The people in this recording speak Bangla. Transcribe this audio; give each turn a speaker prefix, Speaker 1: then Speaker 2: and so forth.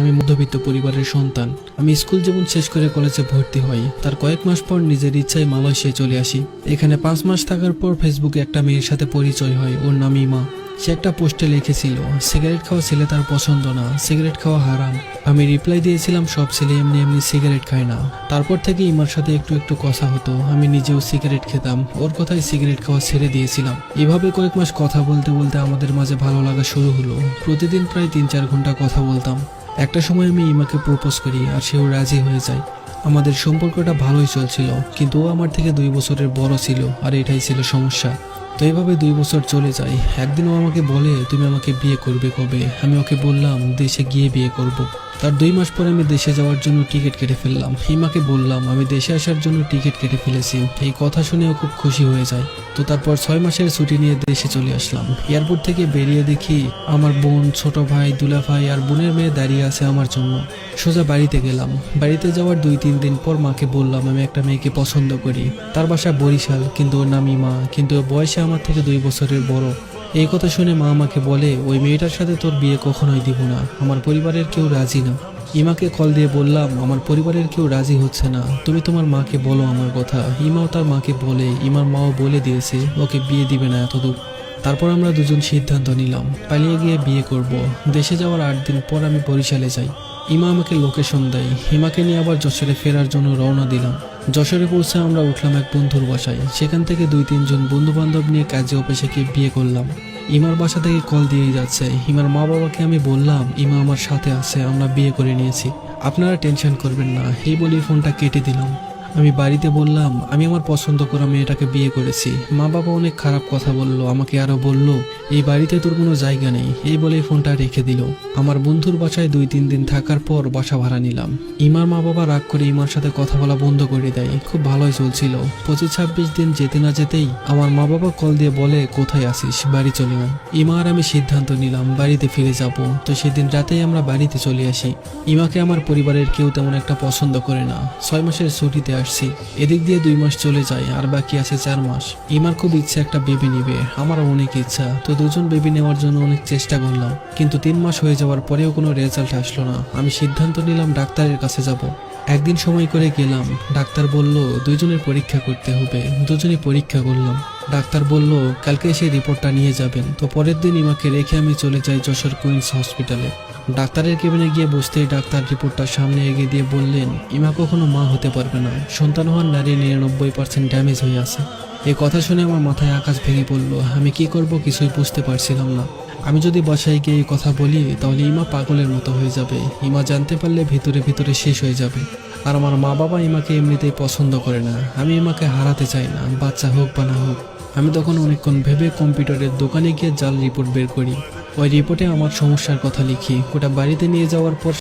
Speaker 1: আমি মধ্যবিত্ত পরিবারের সন্তান। আমি স্কুল জীবন শেষ করে কলেজে ভর্তি হই। তার কয়েক মাস পর নিজের ইচ্ছায় মালয়েশিয়ায় চলে আসি। এখানে পাঁচ মাস থাকার পর ফেসবুকে একটা মেয়ের সাথে পরিচয় হয়। ওর নাম ইমা। সে একটা পোস্টে লিখেছিল, সিগারেট খাওয়া ছেলে তার পছন্দ না। সিগারেট খাওয়া হারাম। আমি রিপ্লাই দিয়েছিলাম, সব ছেলে এমনি এমনি সিগারেট খায় না। তারপর থেকে ইমার সাথে একটু একটু কথা হতো। আমি নিজেও সিগারেট খেতাম। ওর কথায় সিগারেট খাওয়া ছেড়ে দিয়েছিলাম। এভাবে কয়েক মাস কথা বলতে বলতে আমাদের মাঝে ভালো লাগা শুরু হলো। প্রতিদিন প্রায় তিন চার ঘণ্টা কথা বলতাম। একটা সময় আমি ইমাকে প্রপোজ করি আর সেও রাজি হয়ে যায়। আমাদের সম্পর্কটা ভালোই চলছিল, কিন্তু ও আমার থেকে দুই বছরের বড় ছিল আর এটাই ছিল সমস্যা। তো এইভাবে দুই বছর চলে যায়। একদিন ও আমাকে বলে, তুমি আমাকে বিয়ে করবে কবে? আমি ওকে বললাম, দেশে গিয়ে বিয়ে করব। তার দুই মাস পরে আমি দেশে যাওয়ার জন্য টিকিট কেটে ফেললাম। হিমাকে বললাম, আমি দেশে আসার জন্য টিকিট কেটে ফেলেছি। এই কথা শুনে ও খুব খুশি হয়ে যায়। তো তারপর ছয় মাসের ছুটি নিয়ে দেশে চলে আসলাম। এয়ারপোর্ট থেকে বেরিয়ে দেখি আমার বোন, ছোট ভাই দুলা ভাই আর বোনের মেয়ে দাঁড়িয়ে আছে আমার জন্য। সোজা বাড়িতে গেলাম। বাড়িতে যাওয়ার দুই তিন দিন পর মাকে বললাম, আমি একটা মেয়েকে পছন্দ করি। তার বাসা বরিশাল, কিন্তু ওর নাম ইমা। কিন্তু বয়সে আমার থেকে দুই বছরের বড়। এই কথা শুনে মা আমাকে বলে, ওই মেয়েটার সাথে তোর বিয়ে কখনোই দিব না। আমার পরিবারের কেউ রাজি না। ইমাকে কল দিয়ে বললাম, আমার পরিবারের কেউ রাজি হচ্ছে না। তুমি তোমার মাকে বলো আমার কথা। ইমাও তার মাকে বলে, ইমার মাও বলে দিয়েছে, ওকে বিয়ে দিবে না এতদূর। তারপর আমরা দুজন সিদ্ধান্ত নিলাম, পালিয়ে গিয়ে বিয়ে করব। দেশে যাওয়ার আট দিন পর আমি বরিশালে যাই। ইমা আমাকে লোকেশন দেয়। হিমাকে নিয়ে আবার যশোরে ফেরার জন্য রওনা দিলাম। যশোরে পৌঁছে আমরা উঠলাম এক বন্ধুর বাসায়। সেখান থেকে দুই, তিনজন বন্ধু বান্ধব নিয়ে কাজে অফিসে গিয়ে বিয়ে করলাম। ইমার বাসা থেকে কল দিয়েই যাচ্ছে। ইমার মা বাবাকে আমি বললাম, ইমা আমার সাথে আছে, আমরা বিয়ে করে নিয়েছি। আপনারা টেনশন করবেন না। এই বলে ফোনটা কেটে দিলাম। আমি বাড়িতে বললাম, আমি আমার পছন্দ করা মেয়েটাকে বিয়ে করেছি। মা বাবা অনেক খারাপ কথা বলল, আমাকে আরও বলল, এই বাড়িতে তোর কোনো জায়গা নেই। এই বলে ফোনটা রেখে দিল। আমার বন্ধুর বাসায় দুই তিন দিন থাকার পর বাসা ভাড়া নিলাম। ইমার মা বাবা রাগ করে ইমার সাথে কথা বলা বন্ধ করে দেয়। খুব ভালোই চলছিল। পঁচিশ ছাব্বিশ দিন যেতে না যেতেই আমার মা বাবা কল দিয়ে বলে, কোথায় আসিস বাড়ি চলে আয়। ইমা আর আমি সিদ্ধান্ত নিলাম, বাড়িতে ফিরে যাব। তো সেদিন রাতেই আমরা বাড়িতে চলে আসি। ইমাকে আমার পরিবারের কেউ তেমন একটা পছন্দ করে না। ছয় মাসের ছুটিতে আসছি। এদিক দিয়ে দুই মাস চলে যায়, আর বাকি আছে চার মাস। ইমার খুব ইচ্ছা একটা বেবি নিবে, আমারও অনেক ইচ্ছা। তো দুজন বেবি নেওয়ার জন্য অনেক চেষ্টা করলাম। কিন্তু তিন মাস হয়ে যাওয়ার পরেও কোনো রেজাল্ট আসলো না। আমি সিদ্ধান্ত নিলাম ডাক্তারের কাছে যাব। একদিন সময় করে গেলাম। ডাক্তার বলল, দুইজনের পরীক্ষা করতে হবে। দুজনে পরীক্ষা করলাম। ডাক্তার বলল, কালকে এসে রিপোর্টটা নিয়ে যাবেন। তো পরের দিন ইমাকে রেখে আমি চলে যাই যশোর কুইন্স হসপিটালে। ডাক্তারের কেবিনে গিয়ে বসতেই ডাক্তার রিপোর্টটা সামনে এগিয়ে দিয়ে বললেন, ইমা কখনো মা হতে পারবে না। সন্তান হওয়ার নারী নিরানব্বই পার্সেন্ট ড্যামেজ হয়ে আছে। এই কথা শুনে আমার মাথায় আকাশ ভেঙে পড়ল। আমি কি করব কিছুই বুঝতে পারছিলাম না। আমি যদি বাসায় গিয়ে এই কথা বলি, তাহলে ইমা পাগলের মতো হয়ে যাবে। ইমা জানতে পারলে ভিতরে ভিতরে শেষ হয়ে যাবে। আর আমার মা বাবা ইমাকে এমনিতেই পছন্দ করে না। আমি ইমাকে হারাতে চাই না, বাচ্চা হোক বা না হোক। আমি তখন অনেকক্ষণ ভেবে কম্পিউটারের দোকানে গিয়ে জাল রিপোর্ট বের করি। ওই রিপোর্টে আমার সমস্যার কথা লিখি। গোটা বাড়িতে নিয়ে যাওয়ার পর